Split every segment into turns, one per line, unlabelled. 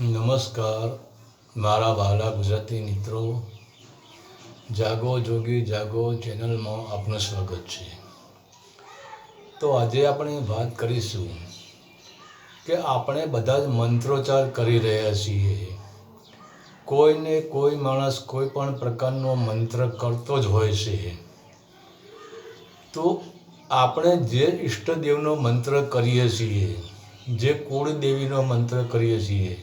નમસ્કાર. મારા વહાલા ગુજરાતી મિત્રો, જાગો જોગી, જાગો ચેનલમાં આપનું સ્વાગત છે. તો આજે આપણે વાત કરીશું કે આપણે બધા જ મંત્રોચ્ચાર કરી રહ્યા છીએ. કોઈને કોઈ માણસ કોઈ પણ પ્રકારનો મંત્ર કરતો જ હોય છે. તો આપણે જે ઈષ્ટદેવનો મંત્ર કરીએ છીએ, જે કુળદેવીનો મંત્ર કરીએ છીએ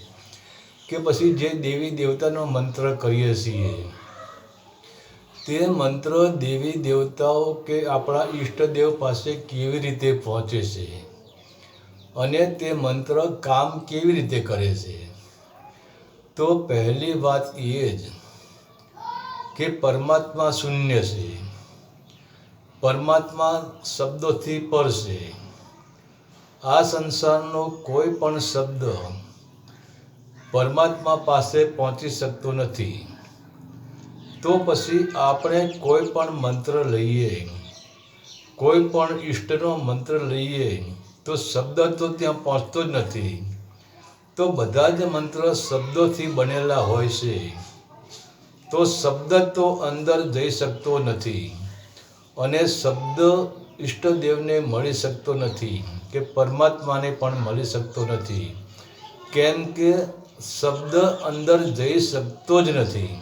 કે પછી જે દેવી દેવતાનો મંત્ર કરીએ છીએ, તે મંત્ર દેવી દેવતાઓ કે આપણા ઈષ્ટદેવ પાસે કેવી રીતે પહોંચે છે અને તે મંત્ર કામ કેવી રીતે કરે છે? તો પહેલી વાત એ જ કે પરમાત્મા શૂન્ય છે. પરમાત્મા શબ્દોથી પર છે. આ સંસારનો કોઈ પણ શબ્દ પરમાત્મા પાસે પહોંચી શકતો નથી. તો પછી આપણે કોઈ પણ મંત્ર લઈએ. કોઈ પણ ઈષ્ટનો મંત્ર લઈએ, તો શબ્દ તો ત્યાં પહોંચતો જ નથી. તો બધા જ મંત્ર શબ્દોથી બનેલા હોય છે. તો શબ્દ તો અંદર જઈ શકતો નથી અને શબ્દ ઈષ્ટદેવને મળી શકતો નથી કે પરમાત્માને પણ મળી શકતો નથી. કેમ કે શબ્દ અંદર જઈ શકતો જ નથી.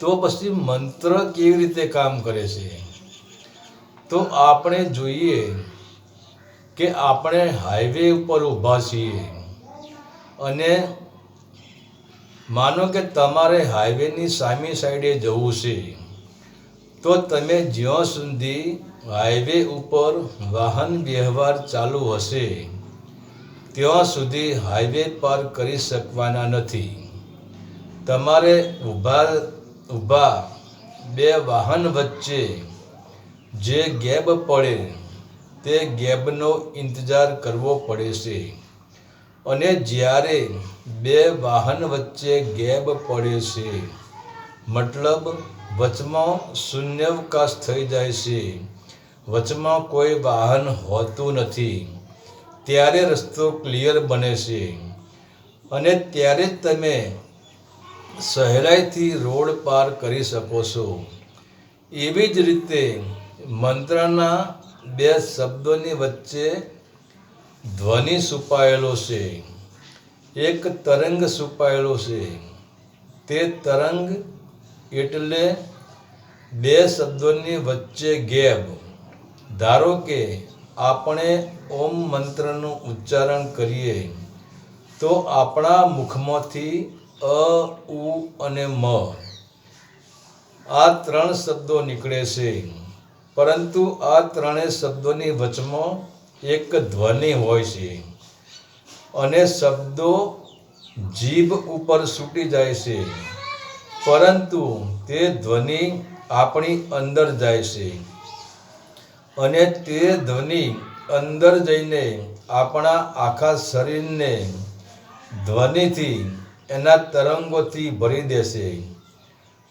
તો પછી મંત્ર કેવી રીતે કામ કરે છે? તો આપણે જોઈએ કે આપણે હાઈવે ઉપર ઊભા છીએ અને માનો કે તમારે હાઈવેની સામી સાઈડે જવું છે, તો તમે જ્યાં સુધી હાઈવે ઉપર વાહન વ્યવહાર ચાલુ હશે ત્યાં સુધી હાઈવે પર કરી શકવાના નથી. તમારે ઊભા ઊભા બે વાહન વચ્ચે જે ગેપ પડે તે ગેબનો ઇંતજાર કરવો પડે છે. અને જ્યારે બે વાહન વચ્ચે ગેબ પડે છે, મતલબ વચમાં શૂન્યાવકાશ થઈ જાય છે. વચમાં કોઈ વાહન હોતું નથી. ત્યારે રસ્તો ક્લિયર બને છે. અને ત્યારે જ તમે સહેલાઈથી રોડ પાર કરી શકો છો. એવી જ રીતે મંત્રના બે શબ્દોની વચ્ચે ધ્વનિ છુપાયેલો છે. એક તરંગ છુપાયેલો છે. તે તરંગ એટલે બે શબ્દોની વચ્ચે ગેપ ધારો કે આપણે ઓમ મંત્રનું ઉચ્ચારણ કરીએ, તો આપણા મુખમાંથી અ, ઉ અને મ આ ત્રણ શબ્દો નીકળે છે. પરંતુ આ ત્રણેય શબ્દોની વચમાં એક ધ્વનિ હોય છે અને શબ્દો જીભ ઉપર છૂટી જાય છે, પરંતુ તે ધ્વનિ આપણી અંદર જાય છે. અને તે ધ્વનિ અંદર જઈને આપણા આખા શરીરને ધ્વનિથી એના તરંગોથી ભરી દેશે.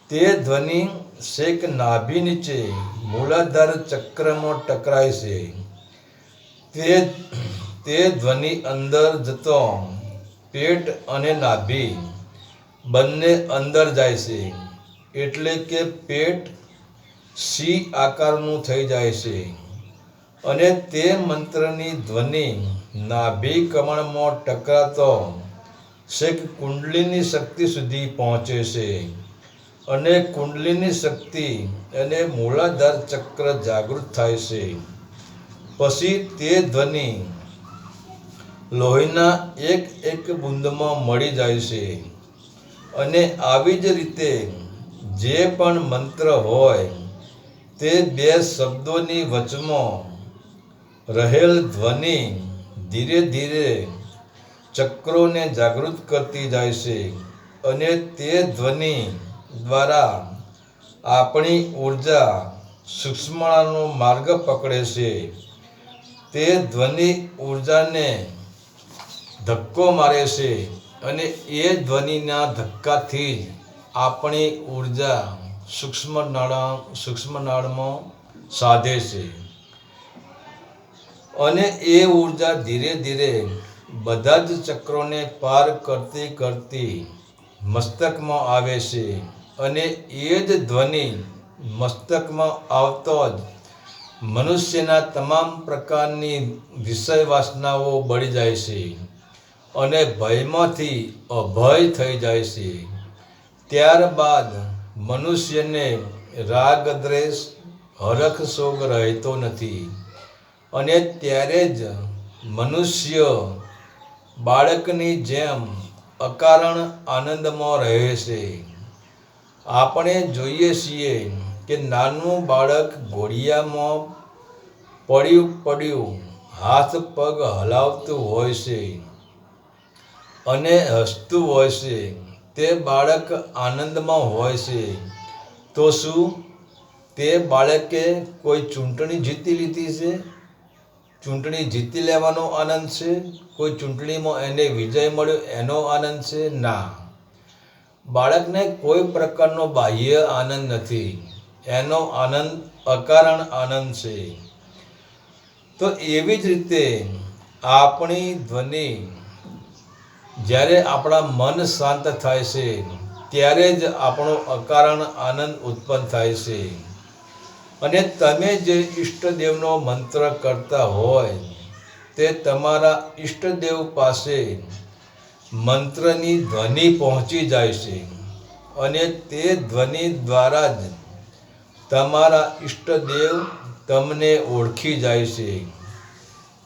તે ધ્વનિ શેક નાભી નીચે મૂલાધાર ચક્રમાં ટકરાય છે. તે તે ધ્વનિ અંદર જતો પેટ અને નાભી બંને અંદર જાય છે. એટલે કે પેટ સી આકારનું થઈ જાય છે? અને તે મંત્રની ધ્વનિ નાભી કમળમાં ટકરાતો છેક કુંડલીની શક્તિ સુધી પહોંચે છે. અને કુંડલીની શક્તિ અને મૂળાધાર ચક્ર જાગૃત થાય છે. પછી તે ધ્વનિ લોહીના એક એક બુંદમાં મળી જાય છે. અને આવી જ રીતે જે પણ મંત્ર હોય તે બે શબ્દોની વચમાં રહેલ ધ્વનિ ધીરે ધીરે ચક્રોને જાગૃત કરતી જાય છે અને તે ધ્વનિ દ્વારા આપણી ઊર્જા સૂક્ષ્મણાનો માર્ગ પકડે છે. તે ધ્વનિ ઉર્જાને ધક્કો મારે છે અને એ ધ્વનિના ધક્કાથી જ આપણી ઊર્જા સૂક્ષ્મ નાળા સૂક્ષ્મ નાળમાં સાધે છે. અને એ ઊર્જા ધીરે ધીરે બધા જ ચક્રોને પાર કરતી કરતી મસ્તકમાં આવે છે અને એ જ ધ્વનિ મસ્તકમાં આવતો જ મનુષ્યના તમામ પ્રકારની વિષય વાસનાઓ બળી જાય છે અને ભયમાંથી અભય થઈ જાય છે. ત્યારબાદ મનુષ્યને રાગ, દ્વેષ, હરખ, શોક રહેતો નથી. અને ત્યારે જ મનુષ્ય બાળકની જેમ અકારણ આનંદમાં રહે છે. આપણે જોઈએ છીએ કે નાનું બાળક ઘોડિયામાં પડ્યું પડ્યું હાથ પગ હલાવતું હોય છે અને હસતું હોય છે. તે બાળક આનંદમાં હોય છે. તો શું? તે બાળકે કોઈ ચૂંટણી જીતી લીધી છે? ચૂંટણી જીતી લેવાનો આનંદ છે? કોઈ ચૂંટણીમાં એને વિજય મળ્યો એનો આનંદ છે? ના. બાળકને કોઈ પ્રકારનો બાહ્ય આનંદ નથી. એનો આનંદ અકારણ આનંદ છે. તો એવી જ રીતે આપણી ધ્વનિ જ્યારે આપણા મન શાંત થાય છે, ત્યારે જ આપણો અકારણ આનંદ ઉત્પન્ન થાય છે. અને તમે જે ઈષ્ટદેવનો મંત્ર કરતા હોય, તે તમારા ઈષ્ટદેવ પાસે મંત્રની ધ્વનિ પહોંચી જાય છે અને તે ધ્વનિ દ્વારા જ તમારા ઈષ્ટદેવ તમને ઓળખી જાય છે.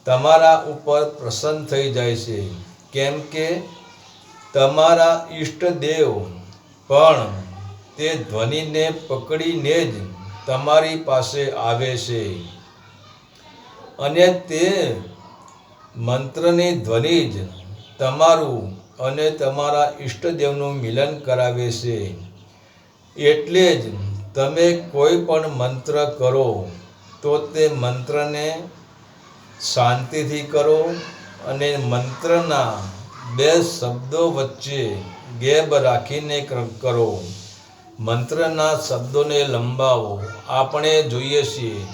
તમારા ઉપર પ્રસન્ન થઈ જાય છે. કેમ કે તમારા ઈષ્ટદેવ પણ તે ધ્વનિને પકડીને જ તમારી પાસે આવે છે. અને તે મંત્રની ધ્વનિ જ તમારું અને તમારા ઈષ્ટદેવનું મિલન કરાવે છે. એટલે જ તમે કોઈ પણ મંત્ર કરો તો તે મંત્રને શાંતિથી કરો અને મંત્રના બે શબ્દો વચ્ચે ગેપ રાખીને કરો મંત્રના શબ્દોને લંબાવો આપણે જોઈએ છીએ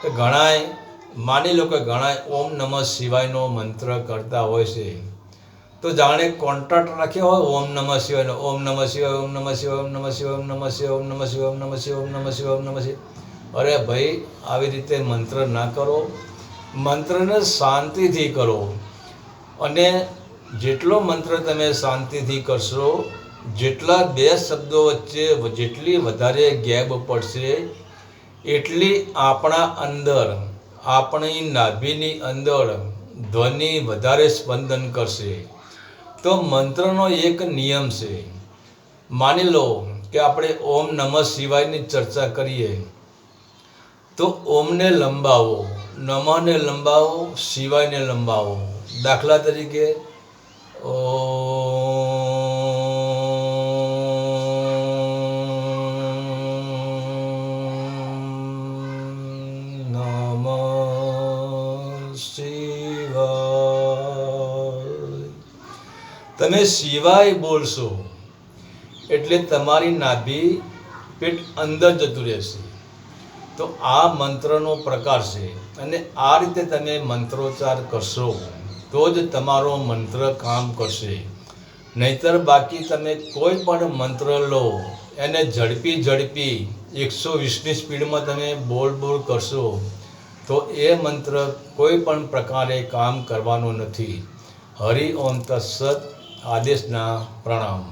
કે ઘણાય માની લો કે ઘણાય ઓમ નમઃ શિવાયનો મંત્ર કરતા હોય છે તો જાણે કોન્ટ્રાક્ટ રાખ્યો હોય ઓમ નમઃ શિવાયનો ઓમ નમઃ શિવાય ઓમ નમઃ શિવાય ઓમ નમઃ શિવાય ઓમ નમઃ શિવાય ઓમ નમઃ શિવાય ઓમ નમઃ શિવાય ઓમ નમઃ શિવાય ઓમ નમઃ શિવાય અરે ભાઈ આવી રીતે મંત્ર ના કરો મંત્રને શાંતિથી કરો. અને જેટલો મંત્ર તમે શાંતિથી કરશો, જેટલા બે શબ્દો વચ્ચે જેટલી વધારે ગેપ પડશે, એટલી આપણા અંદર, આપણી નાભીની અંદર ધ્વનિ વધારે સ્પંદન કરશે. તો મંત્રનો એક નિયમ છે. માની લો કે આપણે ઓમ નમઃ શિવાયની ચર્ચા કરીએ. તો ઓમને લંબાવો. નમઃને લંબાવો, શિવાયને લંબાવો. દાખલા તરીકે ઓ તમે શિવાય બોલશો, એટલે તમારી નાભી પેટ અંદર જતું રહેશે. તો આ મંત્રનો પ્રકાર છે અને આ રીતે તમે મંત્રોચ્ચાર કરશો, તો જ તમારો મંત્ર કામ કરશે. નહીતર બાકી તમે કોઈ પણ મંત્ર લો, એને ઝડપી ઝડપી એકસો વીસની સ્પીડમાં તમે બોલ બોલ કરશો, તો એ મંત્ર કોઈ પણ પ્રકારે કામ કરવાનો નથી. હરિ ઓમ તત્સત આદેશના પ્રણામ.